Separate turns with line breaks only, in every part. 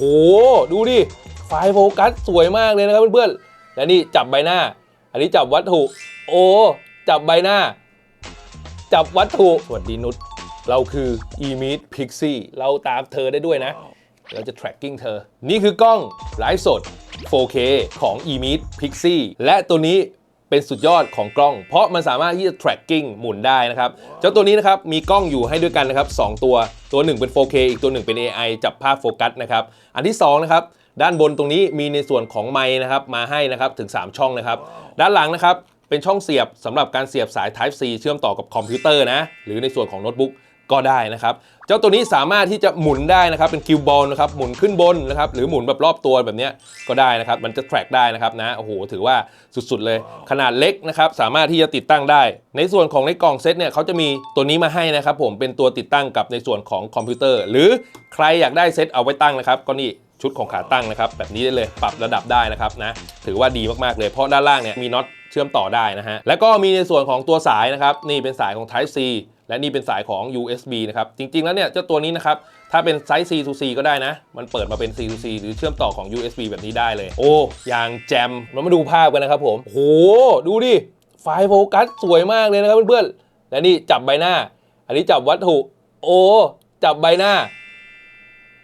หดูดิไฟล์โฟกัสสวยมากเลยนะครับเพื่อนๆและนี่จับใบหน้า อันนี้จับวัตถุ โอ้จับใบหน้า จับวัตถุสวัสดีนุชเราคือ e m e e t Pixie เราตามเธอได้ด้วยนะ เราจะ tracking เธอ นี่คือกล้องไลฟ์สด 4K ของ e m e e t Pixie และตัวนี้ เป็นสุดยอดของกล้อง เพราะมันสามารถที่จะ tracking หมุนได้นะครับ เจ้าตัวนี้นะครับมีกล้องอยู่ให้ด้วยกันนะครับ2ตัว ตัวหนึ่งเป็น 4K อีกตัวหนึ่งเป็น AI จับภาพโฟกัสนะครับ อันที่2นะครับด้านบนตรงนี้มีในส่วนของไมค์นะครับมาให้นะครับถึง 3 ช่องนะครับ ด้านหลังนะครับเป็นช่องเสียบสำหรับการเสียบสาย Type C เชื่อมต่อกับคอมพิวเตอร์นะหรือในส่วนของโน้ตบุ๊ก ก็ได้นะครับ เจ้าตัวนี้สามารถที่จะหมุนได้นะครับ เป็นคิวบอลนะครับหมุนขึ้นบนนะครับ หรือหมุนแบบรอบตัวแบบนี้ก็ได้นะครับ มันจะ track ได้นะครับนะโอ้โหถือว่าสุดๆเลย ขนาดเล็กนะครับ สามารถที่จะติดตั้งได้ ในส่วนของในกล่องเซตเนี่ยเขาจะมีตัวนี้มาให้นะครับ ผมเป็นตัวติดตั้งกับในส่วนของคอมพิวเตอร์ หรือใครอยากได้เซตเอาไว้ตั้งนะครับก็นี่ชุดของขาตั้งนะครับ แบบนี้ได้เลยปรับระดับได้นะครับนะถือว่าดีมากๆเลยเพราะด้านล่างเนี่ยมีน็อต เชื่อมต่อได้นะฮะ แล้วก็มีในส่วนของตัวสายนะครับ นี่เป็นสายของ Type C และนี่เป็นสายของ USB นะครับ จริง ๆ แล้วเนี่ยเจ้าตัวนี้นะครับ ถ้าเป็นไซส์ C to C ก็ได้นะ มันเปิดมาเป็น C to C หรือเชื่อมต่อของ USB แบบนี้ได้เลย โอ้อยางแจมเรามาดูภาพกันนะครับผมโอ้โห ดูดิ ไฟโฟกัสสวยมากเลยนะครับเพื่อนๆ และนี่จับใบหน้า อันนี้จับวัตถุ โอ้ จับใบหน้า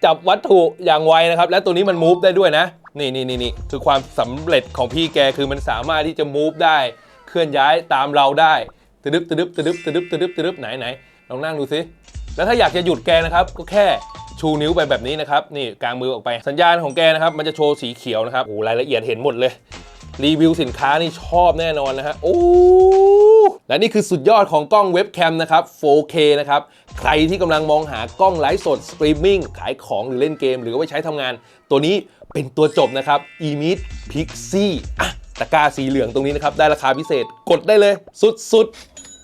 จับวัตถุอย่างไวนะครับ และตัวนี้มันมูฟได้ด้วยนะ นี่นี่นี่นี่คือความสำเร็จของพี่แกคือมันสามารถที่จะมูฟได้เคลื่อนย้ายตามเราได้ตะดึบตะดึบตะดึบตะดึบตะดึบตะดึบไหนไหนลองนั่งดูสิแล้วถ้าอยากจะหยุดแกนะครับ ก็แค่ชูนิ้วไปแบบนี้นะครับนี่กลางมือออกไปสัญญาณของแกนะครับ มันจะโชว์สีเขียวนะครับโอ้รายละเอียดเห็นหมดเลย รีวิวสินค้านี่ชอบแน่นอนนะฮะโอ้และนี่คือสุดยอดของกล้องเว็บแคมนะครับ 4K นะครับ ใครที่กำลังมองหากล้องไลฟ์สดสตรีมมิ่งขายของหรือเล่นเกม หรือว่าไว้ใช้ทำงาน ตัวนี้ เป็นตัวจบนะครับ e m i t Pixie อะตะกร้าสีเหลืองตรงนี้นะครับ ได้ราคาพิเศษกดได้เลย สุดๆ